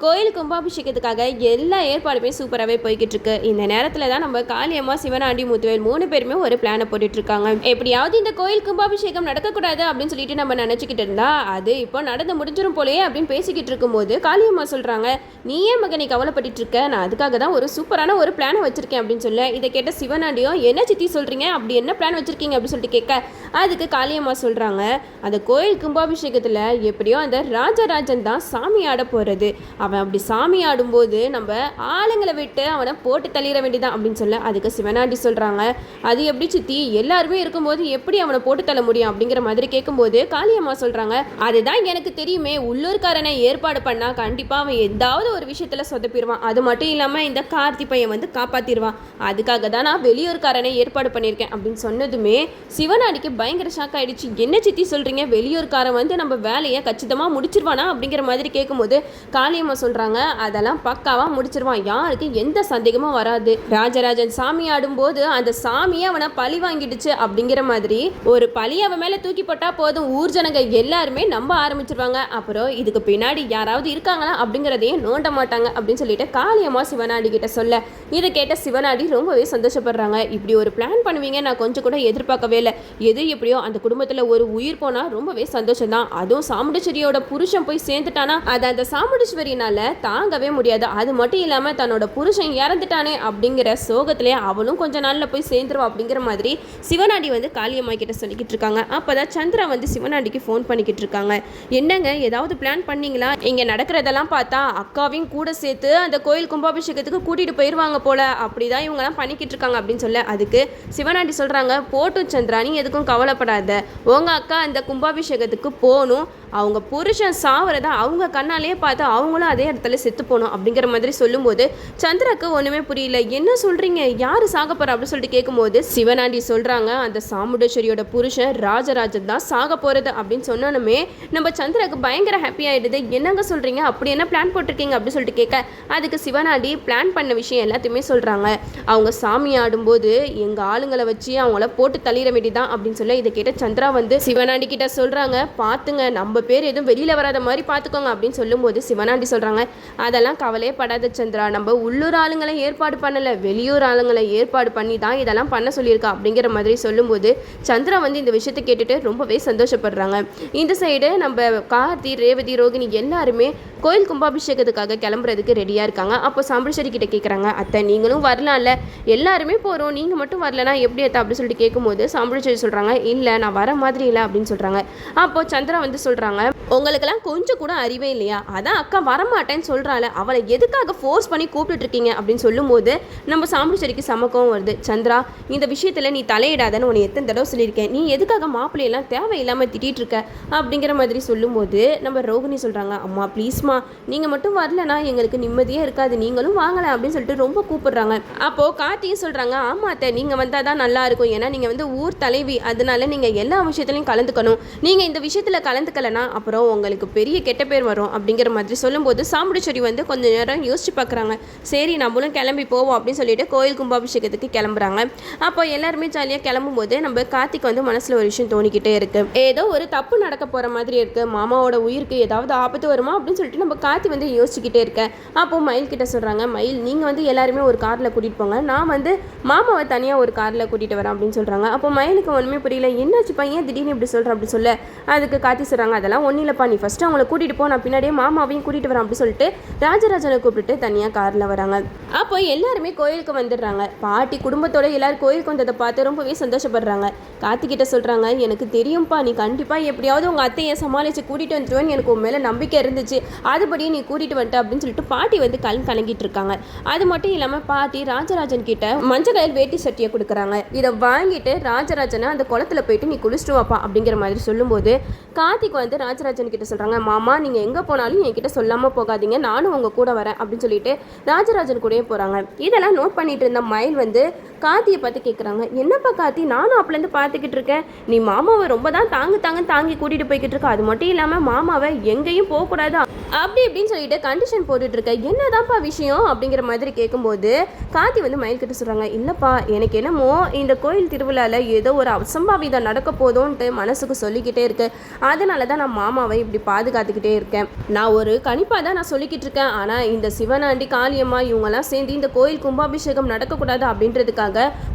கோயில் கும்பாபிஷேகத்துக்காக எல்லா ஏற்பாடுமே சூப்பராகவே போய்கிட்டு இருக்கு இந்த நேரத்தில் தான் நம்ம காளியம்மா சிவனாண்டி முத்துவேல் மூணு பேருமே ஒரு பிளானை போட்டுட்டு இருக்காங்க எப்படியாவது இந்த கோயில் கும்பாபிஷேகம் நடக்கக்கூடாது அப்படின்னு சொல்லிட்டு நம்ம நினச்சிக்கிட்டு இருந்தா அது இப்போ நடந்து முடிஞ்சிடும் போலயே அப்படின்னு பேசிக்கிட்டு இருக்கும்போது காளியம்மா சொல்கிறாங்க நீ ஏன் மகனை கவலைப்பட்டு இருக்க நான் அதுக்காக தான் ஒரு சூப்பரான ஒரு பிளானை வச்சிருக்கேன் அப்படின்னு சொல்ல. இதை கேட்ட சிவனாண்டியும் என்ன சித்தி சொல்கிறீங்க அப்படி என்ன பிளான் வச்சிருக்கீங்க? அப்படின்னு சொல்லிட்டு கேட்க அதுக்கு காளியம்மா சொல்கிறாங்க அந்த கோயில் கும்பாபிஷேகத்தில் எப்படியோ அந்த ராஜராஜன் தான் சாமி ஆட போகிறது அவன் அப்படி சாமி ஆடும்போது நம்ம ஆளுங்களை விட்டு அவனை போட்டு தள்ளிட வேண்டியதான் அப்படின்னு சொல்ல அதுக்கு சிவனாண்டி சொல்கிறாங்க அது எப்படி சித்தி? எல்லாருமே இருக்கும்போது எப்படி அவனை போட்டு தள்ள முடியும் அப்படிங்கிற மாதிரி கேட்கும்போது காளியம்மா சொல்கிறாங்க அதுதான் எனக்கு தெரியுமே உள்ளூர்காரனை ஏற்பாடு பண்ணால் கண்டிப்பாக அவன் ஏதாவது ஒரு விஷயத்தில் சொதப்பிடுவான். அது மட்டும் இல்லாமல் இந்த கார்த்தி பையன் வந்து காப்பாற்றிடுவான் அதுக்காக தான் நான் வெளியூர்காரனை ஏற்பாடு பண்ணியிருக்கேன். அப்படின்னு சொன்னதுமே சிவனாடிக்கு பயங்கர ஷாக் ஆகிடுச்சு என்ன சித்தி சொல்கிறீங்க வெளியூர்காரன் வந்து நம்ம வேலையை கச்சிதமாக முடிச்சிருவானா அப்படிங்கிற மாதிரி கேட்கும்போது காளியம்மா சொல்கிறாங்க அதெல்லாம் பக்காவாக முடிச்சிருவான். யாருக்கும் எந்த சந்தேகமும் வராது. ராஜராஜன் சாமி ஆடும்போது அந்த சாமியை அவனை பழி வாங்கிடுச்சு. அப்படிங்கிற மாதிரி ஒரு பழி அவன் மேலே தூக்கி போட்டால் போதும். ஊர் ஜனங்க எல்லாருமே நம்ப ஆரம்பிச்சிருவாங்க. அப்புறம் இதுக்கு பின்னாடி யாராவது இருக்காங்களா அப்படிங்கிறதையும் நோண்ட மாட்டாங்க அப்படின்னு சொல்லிட்டு காளியம்மா சிவனாடி கிட்ட சொல்ல. இதை கேட்ட சிவனாடி ரொம்பவே சந்தோஷப்படுறாங்க. இப்படி ஒரு பிளான் பண்ணுவீங்க நான் கொஞ்சம் கூட எதிர்பார்க்கவே இல்லை. எது எப்படியோ அந்த குடும்பத்தில் ஒரு உயிர் போனால் ரொம்பவே சந்தோஷம் தான் அதுவும் சாமுண்டீஸ்வரியோட புருஷன் போய் சேர்ந்துட்டானா அதை அந்த சாமுண்டீஸ்வரினால தாங்கவே முடியாது. அது மட்டும் இல்லாமல் தன்னோட புருஷன் இறந்துட்டானே அப்படிங்கிற சோகத்திலே அவளும் கொஞ்ச நாளில் போய் சேர்ந்துருவா அப்படிங்கிற மாதிரி சிவனாடி வந்து காளியம்மா கிட்ட சொல்லிக்கிட்டு இருக்காங்க. அப்பதான் சந்திரா வந்து சிவனாண்டிக்கு ஃபோன் பண்ணிக்கிட்டு இருக்காங்க. என்னங்க ஏதாவது பிளான் பண்ணீங்களா? இங்கே நடக்கிறதெல்லாம் பார்த்தா அக்காவையும் கூட சேர்த்து அந்த கோயில் கும்பாபிஷேகத்துக்கு கூட்டிகிட்டு போயிடுவாங்க போல. அப்படிதான் இவங்கெல்லாம் பண்ணிக்கிட்டு இருக்காங்க அப்படின்னு சொல்ல அதுக்கு சிவனாண்டி சொல்கிறாங்க போட்டும் சந்திரா நீ எதுக்கும் கவலைப்படாத. உங்கள் அக்கா அந்த கும்பாபிஷேகத்துக்கு போகணும் அவங்க புருஷன் சாவறத அவங்க கண்ணாலேயே பார்த்து அவங்களும் அதே இடத்துல செத்து போகணும் அப்படிங்கிற மாதிரி சொல்லும்போது சந்திராக்கு ஒன்றுமே புரியல. என்ன சொல்கிறீங்க யார் சாக போகிறா அப்படின்னு சொல்லிட்டு கேட்கும்போது சிவனாண்டி சொல்கிறாங்க அந்த சாமுண்டேஸ்வரியோட புருஷன் ராஜராஜன் தான் சாக போகிறது அப்படின்னு சொன்னோன்னுமே நம்ம சந்திராக்கு பயங்கர ஹாப்பி ஆகிடுது என்னங்க சொல்கிறீங்க அப்படி என்ன பிளான் போட்டிருக்கீங்க? அப்படின்னு சொல்லிட்டு கேட்க அதுக்கு சிவனாண்டி பிளான் பண்ண விஷயம் எல்லாத்தையுமே சொல்கிறாங்க அவங்க சாமி ஆடும்போது எங்கள் ஆளுங்களை வச்சு அவங்கள போட்டு தள்ளிட வேண்டியதான் அப்படின்னு சொல்ல இதை கேட்ட சந்திரா வந்து சிவனாண்டி கிட்ட சொல்கிறாங்க பார்த்துங்க. நம்ம பேர் எதுவும் வெளியில் வராத மாதிரி பார்த்துக்கோங்க அப்படின்னு சொல்லும்போது சிவனாண்டி சொல்கிறாங்க அதெல்லாம் கவலையே படாத சந்திரா. நம்ம உள்ளூர் ஆளுங்களை ஏற்பாடு பண்ணலை வெளியூர் ஆளுங்களை ஏற்பாடு பண்ணி தான் இதெல்லாம் பண்ண சொல்லியிருக்கா அப்படிங்கிற மாதிரி சொல்லும்போது சந்திரா வந்து இந்த விஷயத்தை கேட்டுட்டு ரொம்பவே சந்தோஷப்படுறாங்க. இந்த சைடு நம்ம கார்த்தி ரேவதி ரோகிணி எல்லாருமே கோயில் கும்பாபிஷேகத்துக்காக கிளம்புறதுக்கு ரெடியாக இருக்காங்க. அப்போ சாம்புளேஸ்வரி கிட்ட கேட்குறாங்க அத்தை நீங்களும் வரலாம்ல. எல்லாருமே போகிறோம் நீங்கள் மட்டும் வரலனா எப்படி அத்தை? அப்படின்னு சொல்லிட்டு கேட்கும்போது சாம்புளேஸ்வரி சொல்கிறாங்க இல்லை நான் வர மாதிரி இல்லை. அப்படின்னு சொல்கிறாங்க அப்போ சந்திரா வந்து சொல்கிறாங்க உங்களுக்கெல்லாம் கொஞ்சம் கூட அறிவே இல்லையா? அதான் அக்கா வரமாட்டேன்னு சொல்கிறாள் அவளை எதுக்காக ஃபோர்ஸ் பண்ணி கூப்பிட்டுட்ருக்கீங்க அப்படின்னு சொல்லும்போது நம்ம சாம்புளேஸ்வரிக்கு சமக்கம் வருது. சந்திரா இந்த விஷயத்தில் நீ தலையிடாதன்னு உன்னை எத்தனை தடவை சொல்லியிருக்கேன். நீ எதுக்காக மாப்பிள்ளையெல்லாம் தேவையில்லாமல் திட்டிகிட்டு இருக்க? அப்படிங்கிற மாதிரி சொல்லும்போது நம்ம ரோகிணி சொல்கிறாங்க அம்மா ப்ளீஸ்மா நீங்கள் மட்டும் வரலனா எங்களுக்கு நிம்மதியே இருக்காது. நீங்களும் வாங்கலை அப்படின்னு சொல்லிட்டு ரொம்ப கூப்பிடுறாங்க. அப்போது கார்த்தியும் சொல்கிறாங்க ஆமா அத்தை நீங்கள் வந்தால் தான் நல்லா இருக்கும். ஏன்னா நீங்கள் வந்து ஊர் தலைவி. அதனால நீங்கள் எல்லா விஷயத்துலையும் கலந்துக்கணும். நீங்கள் இந்த விஷயத்தில் கலந்துக்கலனா அப்புறம் உங்களுக்கு பெரிய கெட்ட பேர் வரும். அப்படிங்கிற மாதிரி சொல்லும்போது சாமுடிச்சேரி வந்து கொஞ்ச நேரம் யோசிச்சு பார்க்குறாங்க சரி நம்மளும் கிளம்பி போவோம். அப்படின்னு சொல்லிட்டு கோயில் கும்பாபிஷேகத்துக்கு கிளம்புறாங்க. அப்போ எல்லாருமே ஜாலியாக கிளம்பும்போது நம்ம கார்த்திக் வந்து மனசில் ஒரு விஷயம் தோணிக்கிட்டே இருக்கு. ஏதோ ஒரு தப்பு நடக்க போகிற மாதிரி இருக்குது மாமாவோட உயிருக்கு ஏதாவது ஆபத்து வருமா அப்படின்னு சொல்லிட்டு நம்ம காத்தி வந்து யோசிச்சுக்கிட்டே இருக்கேன். அப்போ மயில் கிட்ட சொல்கிறாங்க மயில் நீங்கள் வந்து எல்லாருமே ஒரு காரில் கூட்டிகிட்டு போங்க. நான் வந்து மாமாவை தனியாக ஒரு காரில் கூட்டிகிட்டு வரேன் அப்படின்னு சொல்கிறாங்க அப்போ மயிலுக்கு ஒன்றுமே புரியல. என்னாச்சு பையன்? திடீர்னு இப்படி சொல்கிறேன் அப்படி சொல்ல. அதுக்கு காத்தி சொல்கிறாங்க அதெல்லாம் ஒன்றும் இல்லைப்பா. நீ ஃபஸ்ட்டு அவங்கள கூட்டிகிட்டு போ. நான் பின்னாடியே மாமாவையும் கூட்டிகிட்டு வரேன் அப்படின்னு சொல்லிட்டு ராஜராஜனை கூப்பிட்டு தனியாக காரில் வராங்க. அப்போ எல்லாருமே கோயிலுக்கு வந்துடுறாங்க. பாட்டி குடும்பத்தோட எல்லாரும் கோயிலுக்கு வந்ததை பார்த்து ரொம்பவே சந்தோஷப்படுறாங்க. காத்திக்கிட்ட சொல்கிறாங்க எனக்கு தெரியும்ப்பா. நீ கண்டிப்பாக எப்படியாவது உங்கள் அத்தையை சமாளித்து கூட்டிகிட்டு வந்துடுவேன்னு எனக்கு உன் மேலே நம்பிக்கை இருந்துச்சு. அதுபடியே நீ கூட்டிகிட்டு வந்துட்ட அப்படின்னு சொல்லிட்டு பாட்டி வந்து கல் கலங்கிட்டு இருக்காங்க. அது மட்டும் இல்லாமல் பாட்டி ராஜராஜன் கிட்ட மஞ்சள் கலர் வேட்டி சட்டியை கொடுக்குறாங்க. இதை வாங்கிட்டு ராஜராஜனை அந்த குளத்துல போயிட்டு நீ குளிச்சுட்டு வாப்பா அப்படிங்கிற மாதிரி சொல்லும்போது கார்த்திக் வந்து ராஜராஜன் கிட்ட சொல்கிறாங்க மாமா நீங்கள் எங்கே போனாலும் என்கிட்ட சொல்லாமல் போகாதீங்க. நானும் உங்கள் கூட வரேன். அப்படின்னு சொல்லிட்டு ராஜராஜன் கூடயே போகிறாங்க இதெல்லாம் நோட் பண்ணிட்டு இருந்த மயில் வந்து கார்த்தியை பார்த்து கேட்குறாங்க என்னப்பா கார்த்தி நானும் அப்பலேருந்து பார்த்துக்கிட்டு இருக்கேன். நீ மாமாவை ரொம்ப தான் தாங்கு தாங்க தாங்கி கூட்டிகிட்டு போய்கிட்டு இருக்க. அது மட்டும் இல்லாமல் மாமாவை எங்கேயும் போகக்கூடாது அப்படி இப்படின்னு சொல்லிட்டு கண்டிஷன் போட்டுட்டு இருக்க. என்னதான்ப்பா விஷயம்? அப்படிங்கிற மாதிரி கேட்கும்போது கார்த்தி வந்து மயில் கிட்ட சொல்கிறாங்க இல்லைப்பா எனக்கு என்னமோ இந்த கோயில் திருவிழாவில் ஏதோ ஒரு அசம்பாவிதம் நடக்க போதோன்ட்டு மனசுக்கு சொல்லிக்கிட்டே இருக்கு. அதனால தான் நான் மாமாவை இப்படி பாதுகாத்துக்கிட்டே இருக்கேன். நான் ஒரு கணிப்பாக தான் நான் சொல்லிக்கிட்டு இருக்கேன். ஆனால் இந்த சிவனாண்டி காளியம்மா இவங்கெல்லாம் சேர்ந்து இந்த கோயில் கும்பாபிஷேகம் நடக்கக்கூடாது அப்படின்றதுக்காக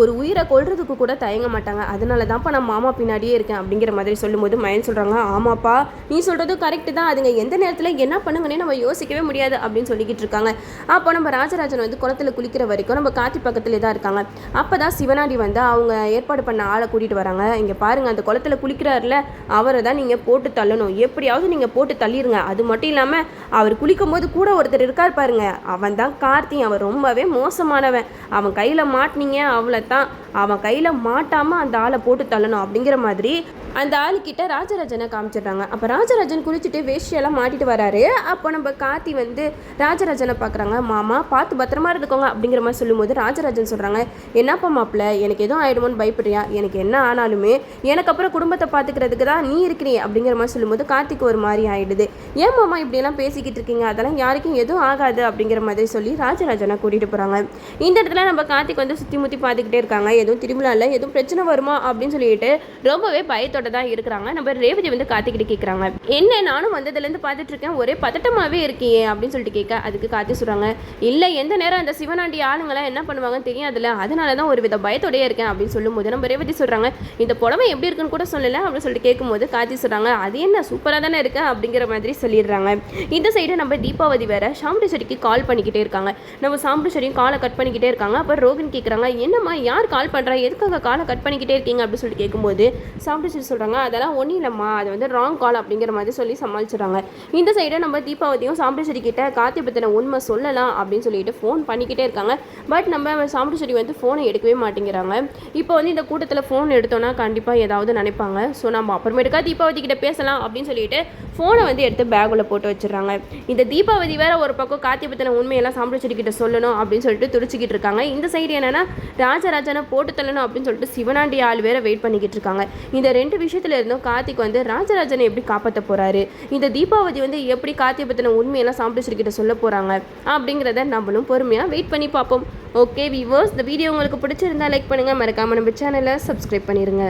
ஒரு உயிரை கொல்றதுக்கு கூட தயங்க மாட்டாங்க. அதனால தான்ப்பா நான் மாமா பின்னாடியே இருக்கேன் அப்படிங்கிற மாதிரி சொல்லும்போது மயன் சொல்கிறாங்க ஆமாப்பா நீ சொல்கிறதும் கரெக்டு தான். அதுங்க எந்த நேரத்தில் என்ன பண்ணுங்கன்னே நம்ம யோசிக்கவே முடியாது அப்படின்னு சொல்லிக்கிட்டு இருக்காங்க. அப்போ நம்ம ராஜராஜன் வந்து குளத்துல குளிக்கிற வரைக்கும் நம்ம காத்தி பக்கத்தில் தான் இருக்காங்க. அப்போ தான் சிவனாடி வந்து அவங்க ஏற்பாடு பண்ண ஆளை கூட்டிகிட்டு வராங்க. இங்கே பாருங்கள் அந்த குளத்துல குளிக்கிறாருல அவரை தான் நீங்கள் போட்டு தள்ளணும். எப்படியாவது நீங்கள் போட்டு தள்ளிடுங்க அது மட்டும் இல்லாமல் அவர் குளிக்கும் போது கூட ஒருத்தர் இருக்கார் பாருங்க. அவன் தான் கார்த்தி அவன் ரொம்பவே மோசமானவன். அவன் கையில் மாட்டினீங்க அவ்வளோ தான்? அவன் கையில் மாட்டாமல் அந்த ஆளை போட்டு தள்ளணும் அப்படிங்கிற மாதிரி அந்த ஆளுக்கிட்ட ராஜராஜனை காமிச்சிடுறாங்க. அப்போ ராஜராஜன் குளிச்சுட்டு வேஷ்டியெல்லாம் மாட்டிட்டு வராரு. அப்போ நம்ம காத்தி வந்து ராஜராஜனை பார்க்குறாங்க மாமா பார்த்து பத்திரமா இருந்துக்கோங்க அப்படிங்கிற மாதிரி சொல்லும்போது ராஜராஜன் சொல்கிறாங்க என்னப்பா மாப்பிள்ள எனக்கு எதுவும் ஆயிடுமோன்னு பயப்படுறியா? எனக்கு என்ன ஆனாலுமே எனக்கு அப்புறம் குடும்பத்தை பார்த்துக்கிறதுக்கு தான் நீ இருக்கிறீ அப்படிங்கிற மாதிரி சொல்லும்போது கார்த்திக்கு ஒரு மாதிரி ஆயிடுது. ஏன் மாமா இப்படியெல்லாம் பேசிக்கிட்டு இருக்கீங்க? அதெல்லாம் யாருக்கும் எதுவும் ஆகாது அப்படிங்கிற மாதிரி சொல்லி ராஜராஜனை கூட்டிகிட்டு போகிறாங்க இந்த இடத்துல நம்ம கார்த்திக் வந்து சுற்றி முற்றி பார்த்துக்கிட்டே இருக்காங்க. எதுவும் திருவிழாவில் எதுவும் பிரச்சனை வருமா அப்படின்னு சொல்லிட்டு ரொம்பவே பயத்தோட தான் இருக்கிறாங்க. நம்ம ரேவதி வந்து கார்த்திக்கிட்ட கேட்குறாங்க என்ன நானும் வந்ததுலேருந்து பார்த்துட்டு இருக்கேன். ஒரே பதட்டமாகவே இருக்கியே அப்படின்னு சொல்லிட்டு கேட்க அதுக்கு கார்த்தி சொல்கிறாங்க இல்லை எந்த நேரம் அந்த சிவனாண்டி ஆளுங்களாம் என்ன பண்ணுவாங்கன்னு தெரியாதுல்ல. அதனால தான் ஒரு வித பயத்தோடயே இருக்கேன். அப்படின்னு சொல்லும்போது நம்ம ரேவதி சொல்கிறாங்க இந்த புடவை எப்படி இருக்குன்னு கூட சொல்லலை. அப்படின்னு சொல்லிட்டு கேட்கும்போது கார்த்தி சொல்கிறாங்க அது என்ன சூப்பராக தானே இருக்கு? அப்படிங்கிற மாதிரி சொல்லிடுறாங்க. இந்த சைடு நம்ம தீபாவதி வேற சாம்பிடி செடிக்கு கால் பண்ணிக்கிட்டே இருக்காங்க. நம்ம சாம்பிடி செடியும் காலை கட் பண்ணிக்கிட்டே இருக்காங்க. அப்போ ரோகன் கேட்குறாங்க என்னம்மா யார் கால் பண்ணுறா எதுக்காக காலை கட் பண்ணிக்கிட்டே இருக்கீங்க? அப்படின்னு சொல்லிட்டு கேட்கும்போது சாப்பிட்டு சொல்கிறாங்க அதெல்லாம் ஒன்றும் இல்லைம்மா. அது வந்து ராங் கால் அப்படிங்கிற மாதிரி சொல்லி சமாளிச்சிடுறாங்க. இந்த சைடை நம்ம தீபாவதியும் சாம்பிடி செடி கிட்ட கார்த்தி பற்றின உண்மை சொல்லலாம் அப்படின்னு சொல்லிட்டு ஃபோன் பண்ணிக்கிட்டே இருக்காங்க. பட் நம்ம சாம்பிடி செடி வந்து ஃபோனை எடுக்கவே மாட்டேங்கிறாங்க. இப்போ வந்து இந்த கூட்டத்தில் ஃபோன் எடுத்தோன்னா கண்டிப்பாக ஏதாவது நினைப்பாங்க. ஸோ நம்ம அப்புறமேட்டுக்கா தீபாவதி கிட்ட பேசலாம் அப்படின்னு சொல்லிட்டு ஃபோனை வந்து எடுத்து பேக்கில் போட்டு வச்சிடுறாங்க. இந்த தீபாவதி வேற ஒரு பக்கம் கார்த்தி பற்றின உண்மையெல்லாம் சாம்பிடி செடி கிட்ட சொல்லணும் அப்படின்னு சொல்லிட்டு துடிச்சிக்கிட்டு இருக்காங்க. இந்த சைடு என்னன்னா ராஜராஜனை போட்டு தள்ளணும் அப்படின்னு சொல்லிட்டு சிவனாண்டி ஆள் வேற வெயிட் பண்ணிக்கிட்டு இருக்காங்க. இந்த ரெண்டு விஷயத்துல இருந்தும் கார்த்திக் வந்து ராஜராஜனை எப்படி காப்பாற்ற போறாரு? இந்த தீபாவதி வந்து எப்படி கார்த்திகை பத்தின உண்மையெல்லாம் சாம்பிடி கிட்ட சொல்ல போறாங்க? அப்படிங்கிறத நம்மளும் பொறுமையாக வெயிட் பண்ணி பார்ப்போம். ஓகே விவர்ஸ் இந்த வீடியோ உங்களுக்கு பிடிச்சிருந்தா லைக் பண்ணுங்க. மறக்காம நம்ம சேனலை சப்ஸ்கிரைப் பண்ணிருங்க.